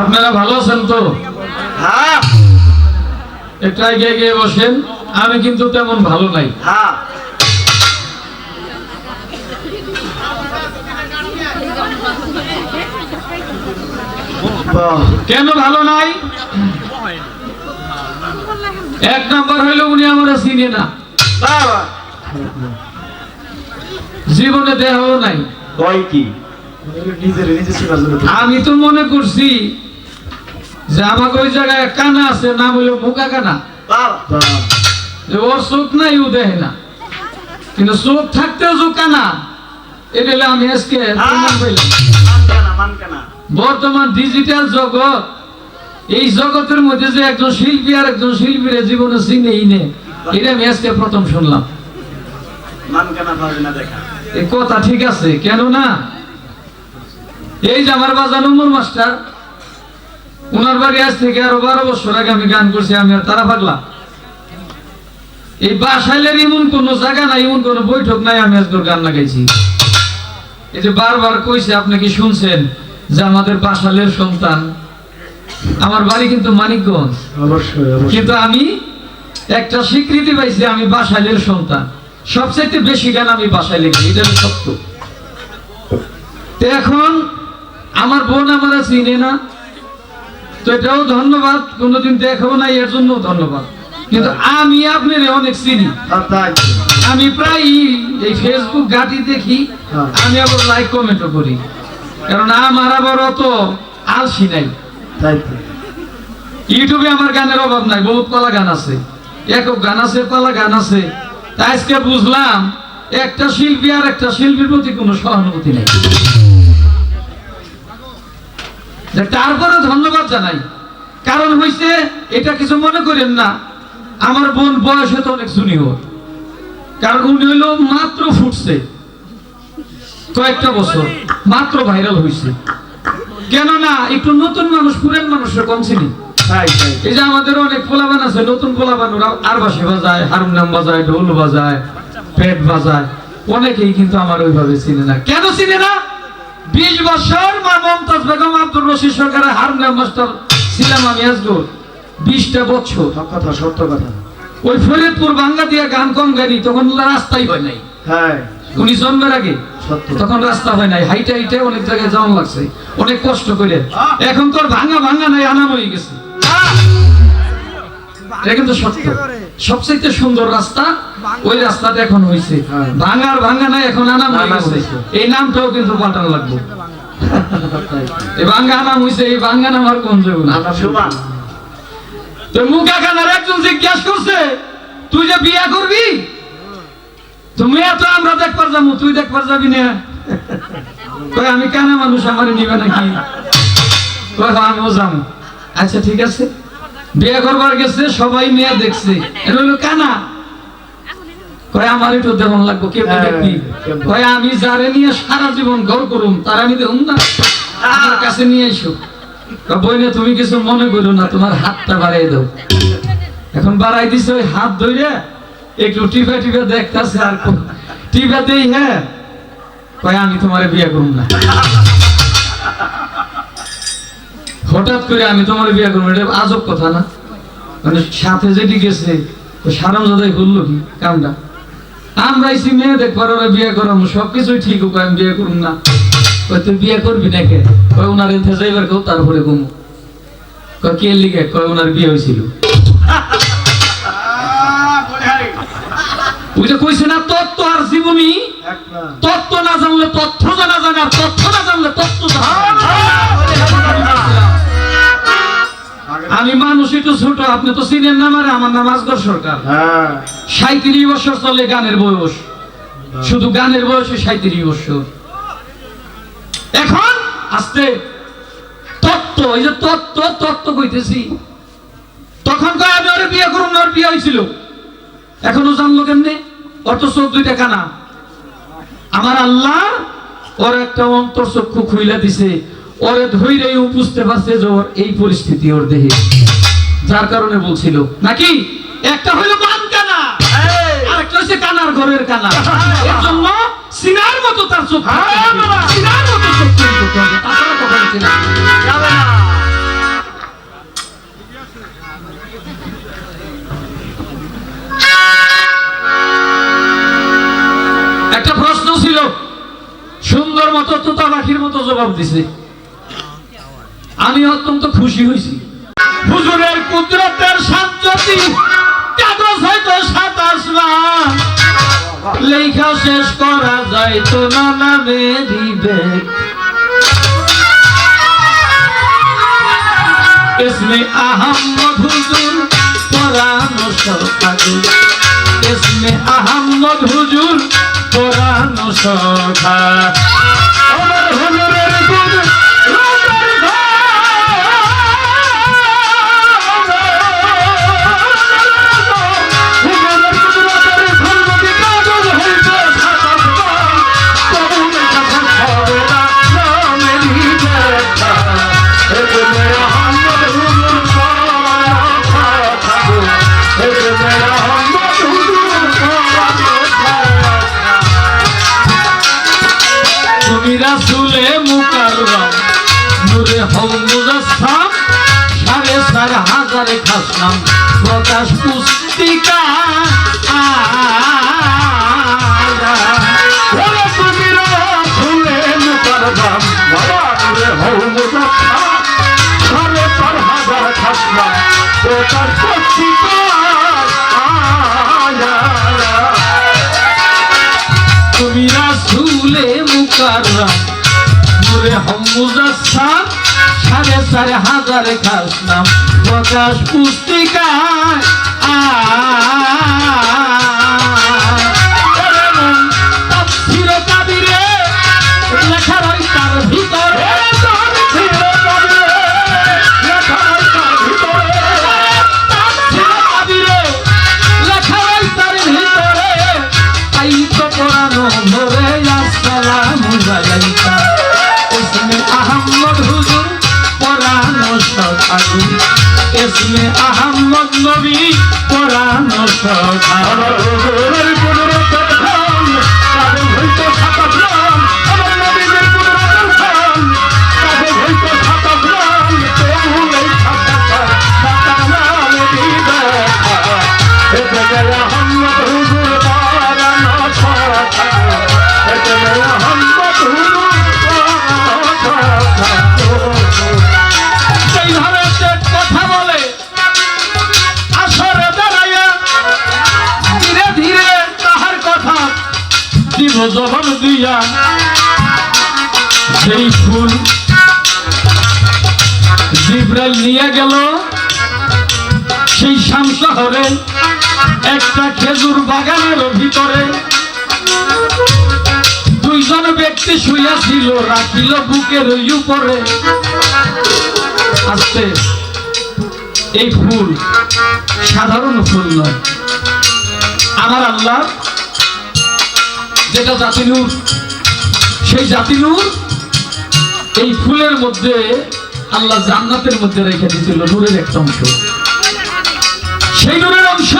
আপনারা ভালো আছেন তো? হ্যাঁ। একটু এগিয়ে গিয়ে বসেন আমি কিন্তু তেমন ভালো নাই। হ্যাঁ। কেন ভালো নাই? এক নাম্বার হইল উনি আমরা চিনি না। জীবনে দেহ নাই। কয় কি? আমি তো মনে করছি যে আমাকে ওই জায়গায় কানা আছে নাম হইল মুখা কানা। যে ওর চোখ নাই ও দেখে না। কিন্তু চোখ থাকতেও যে কানা এটা আমি আজকে। বর্তমান ডিজিটাল জগৎ এই জগতের মধ্যে যে একজন শিল্পী আর একজন শিল্পীর জীবনে চিনেই নে এটা আমি আজকে প্রথম শুনলাম। না কথা ঠিক আছে কেন না এই যে আমার বাজার নম্বর মাস্টার ওনার বাড়ি আজ থেকে আরও বারো বছর আগে আমি গান করছি আমি আর তারা পাগলা। এই বাসাইলের এমন কোন জায়গা নাই এমন কোন বৈঠক নাই আমি ওর গান লাগাইছি। এই যে বারবার কইছে আপনি কি শুনছেন যে আমাদের বাসালের সন্তান? আমার বাড়ি কিন্তু মানিকগঞ্জ। কিন্তু আমি একটা স্বীকৃতি পাইছি আমি বাসাইলের সন্তান। সবচাইতে বেশি গান আমি বাসায় লিখি এটা সত্য। এখন আমার বোন আমার চিনে না তো এটাও ধন্যবাদ কোনোদিন দেখাবো না এর জন্য ধন্যবাদ। কিন্তু আমি আপনার অনেক চিনি। তাই। আমি প্রায় এই ফেসবুক ঘাটি দেখি। আমি আবার লাইক কমেন্টও করি। কারণ আমার আবার অত আলসি নাই। তাই ইউটিউবে আমার গানের অভাব নাই বহুত পালা গান আছে। একক গান আছে পালা গান আছে। তা আজকে বুঝলাম একটা শিল্পী আর একটা শিল্পীর প্রতি কোনো সহানুভূতি নেই। তারপরে ধন্যবাদ জানাই। কারণ হইছে এটা কিছু মনে করেন না আমার বোন বয়সে তো অনেক জুনিয়র কারণ উনি হইল মাত্র ফুটছে কয়েকটা বছর মাত্র ভাইরাল হয়েছে কেননা একটু নতুন মানুষ পুরান মানুষের কম চিনি। এই যে আমাদের অনেক পোলাবান আছে নতুন পোলাবান ওরা আর বাসি বাজায় হারমোনিয়াম বাজায় ঢোল বাজায় পেট বাজায় অনেকেই কিন্তু আমার ওইভাবে চিনে না। কেন চিনে না? বিশ বছর মা মমতাজ বেগম আব্দুর রশিদ সরকারের হারমোনিয়াম মাস্টার ছিলাম আমি আজগর বিশটা বছর কথা সত্য কথা। ওই ফরিদপুর বাংলা দিয়ে গান কম গাড়ি তখন রাস্তাই হয় নাই। হ্যাঁ। উনি জন্মের আগে। তখন রাস্তা হয় নাই হাইটে হাইটে অনেক জায়গায় যাওয়া লাগছে। অনেক কষ্ট করে। এখন তোর ভাঙা ভাঙা নাই আনাম হয়ে গেছে। এটা কিন্তু সত্য। সবচেয়ে সুন্দর রাস্তা ওই রাস্তাটা এখন হয়েছে হ্যাঁ। ভাঙার ভাঙা নাই এখন আনাম হয়ে হয়েছে। এই নামটাও কিন্তু পাল্টানো লাগবে। এই ভাঙ্গা আনাম হয়েছে এই ভাঙ্গা নাম আর কোন তো মুখা কানার একজন জিজ্ঞাস করছে তুই যে বিয়া করবি? তুমি এত আমরা দেখবার যাব তুই দেখবার যাবি না। আমি কানা মানুষ আমার নিবে নাকি? হ্যাঁ, আমিও যাব। আচ্ছা ঠিক আছে। বিয়ে করবার গেছে সবাই মেয়ে দেখছে। এটা হলো কানা। কয় আমার একটু দেমন লাগবো কে হ্যাঁ, কয় আমি যারে নিয়ে সারা জীবন ঘর করুম তার আমি দেখুন না। আমার কাছে নিয়ে এসো। বইনে তুমি কিছু মনে করো না তোমার হাতটা বাড়াই দাও। এখন বাড়াই দিছে ওই হাত ধরে একটু টিপে টিপে দেখতেছে আর কো- টিপে দেই হ্যাঁ কয় আমি তোমারে বিয়ে করুম না। হঠাৎ করে আমি তোমার বিয়ে করব এটা আজব কথা না? মানে সাথে যেটি গেছে সারাম দাদাই করল কি কামটা আমরা এসি মেয়ে দেখবার ওরা বিয়ে করাম, সবকিছুই ঠিক হোক, আমি বিয়ে করুম না। কই তুই বিয়ে করবি না কয়, ওনার এতে যাইবার কেউ তারপরে কয়, কে লিখে কয়, ওনার বিয়ে হয়েছিল ওই যে কইছে না, তত্ত্ব আর জীবনী? তত্ত্ব না জানলে তথ্য জানা যায় না তথ্য না জানলে তত্ত্ব জানা। আমি মানুষ একটু ছোট আপনি তো চিনেন না মারে আমার নাম আসগর সরকার। হ্যাঁ। সাঁত্রিশ বছর চলে গানের বয়স। শুধু গানের বয়সে সাঁত্রিশ বছর। এখন আস্তে তত্ত্ব এই যে তত্ত্ব তত্ত্ব কইতেছি। তখন তো আমি ওরে বিয়ে করুন ওর বিয়ে হয়েছিল এখনও জানলো কেমনে? ওর তো চোখ দুইটা কানা। আমার আল্লাহ ওর একটা অন্তর চক্ষু খুইলা দিছে। ওরে ধৈর্যই বুঝতে পারছে যে ওর এই পরিস্থিতি ওর দেহে। যার কারণে বলছিল নাকি? একটা হইল মান কানা আরেকটা হচ্ছে কানার ঘরের কানা। এর জন্য সিনার মতো তার চোখ সিনার মতো চোখ করতে হবে। তাছাড়া কখনো চেনা যাবে না। একটা প্রশ্ন ছিল সুন্দর মতো তোতা পাখির মতো জবাব দিছে। আমি অত্যন্ত খুশি হয়েছি। হুজুরের কুদরতের সাতজতি কাগজ হয়তো সাতাশ লেখা। শেষ করা যায় তো নামে দিবে ইসমে আহম্মদ হুজুর পরানো সখাদু আহম্মদ হুজুর আমার হুজুরের খাসনাম প্রকাশ পুস্তিকা। ওরে তুমি সাড়ে চার হাজার খাস নাম। প্রকাশ পুস্তিকায় লেখা রয় আগুন এসমে আহম্মদ নবী পরামর্শ দিব জবান দিয়া সেই ফুল জিব্রাইল নিয়ে গেল। সেই শাম শহরে একটা খেজুর বাগানের ভিতরে। দুইজন ব্যক্তি শুইয়া ছিল রাখিল বুকের উপরে। আস্তে, এই ফুল সাধারণ ফুল নয়। আমার আল্লাহ যেটা জাতি নূর, সেই জাতি নূর এই ফুলের মধ্যে আল্লাহ জান্নাতের মধ্যে রেখে দিয়েছিল, নূরের একটা অংশ। সেই নূরের অংশ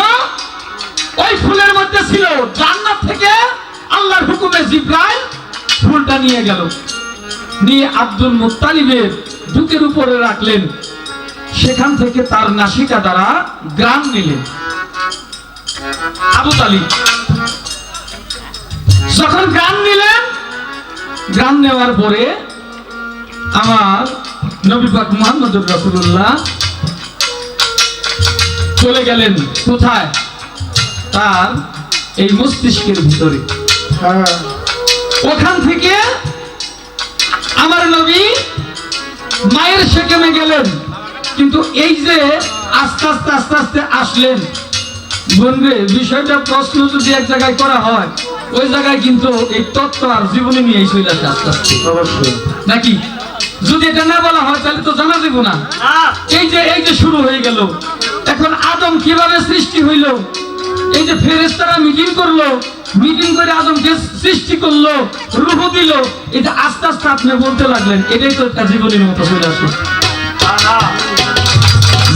ওই ফুলের মধ্যে ছিল। জান্নাত থেকে আল্লাহর হুকুমে জিব্রাইল ফুলটা নিয়ে গেল। নিয়ে আব্দুল মুত্তালিবের বুকের উপরে রাখলেন। সেখান থেকে তার নাসিকা দ্বারা গ্রাম নিলেন। আবু তালিব। যখন গ্রাম নিলেন গ্রাম নেওয়ার পরে আমার নবী পাক মুহাম্মদুর রাসূলুল্লাহ চলে গেলেন কোথায়? তার এই মস্তিষ্কের ভিতরে। হ্যাঁ। ওখান থেকে আমার নবী মায়ের সেখানে গেলেন। কিন্তু এই যে আস্তে আস্তে আস্তে আস্তে আসলেন বলবে বিষয়টা প্রশ্ন যদি এক জায়গায় করা হয় ওই জায়গায় কিন্তু এই তত্ত্ব আর জীবনে নিয়ে চলে আসে আস্তে আস্তে অবশ্যই। নাকি? যদি এটা না বলা হয় তাহলে তো জানা যাব না। এই যে এই যে শুরু হয়ে গেল এখন আদম কীভাবে সৃষ্টি হইল? এই যে ফেরেস্তারা মিটিং করল মিটিং করে আদমকে সৃষ্টি করল রূপ দিল এটা আস্তে আস্তে আপনি বলতে লাগলেন এটাই তো একটা জীবনের মতো চলে আসে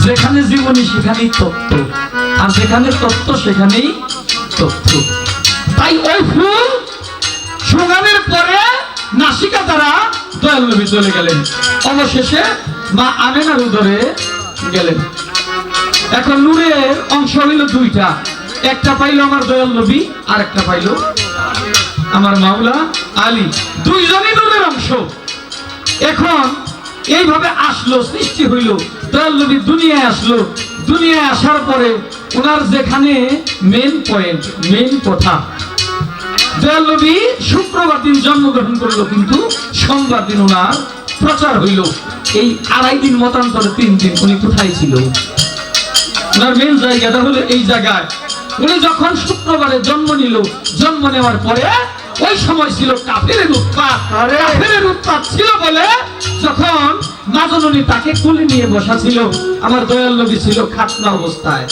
যেখানে জীবনী, সেখানেই তত্ত্ব। আর যেখানে তত্ত্ব সেখানেই তত্ত্ব। তাই ওই ফুল সুগানের পরে নাসিকা দ্বারা দয়াল চলে গেলেন। অবশেষে মা আমেনার উদরে গেলেন। এখন নূরের অংশ হইল দুইটা। একটা পাইলো আমার দয়াল আর একটা পাইলো আমার মাওলা আলী। দুইজনই নূরের অংশ। এখন এইভাবে আসলো, সৃষ্টি হইল দয়াল নবী দুনিয়ায় আসলো। দুনিয়ায় আসার পরে ওনার যেখানে মেন পয়েন্ট মেন কথা। দয়ালনবী শুক্রবার দিন জন্মগ্রহণ করল কিন্তু সোমবার দিন ওনার প্রচার হইল। এই আড়াই দিন মতান্তরে তিন দিন উনি কোথায় ছিল? ওনার মেন জায়গাটা হলো এই জায়গায়। উনি যখন শুক্রবারে জন্ম নিল জন্ম নেওয়ার পরে ওই সময় ছিল কাফেরের উৎপাত! কাফেরের উৎপাত ছিল বলে যখন মাজননী তাকে কোলে নিয়ে বসা ছিল। আমার দয়াল নবী ছিল খাতনা অবস্থায়।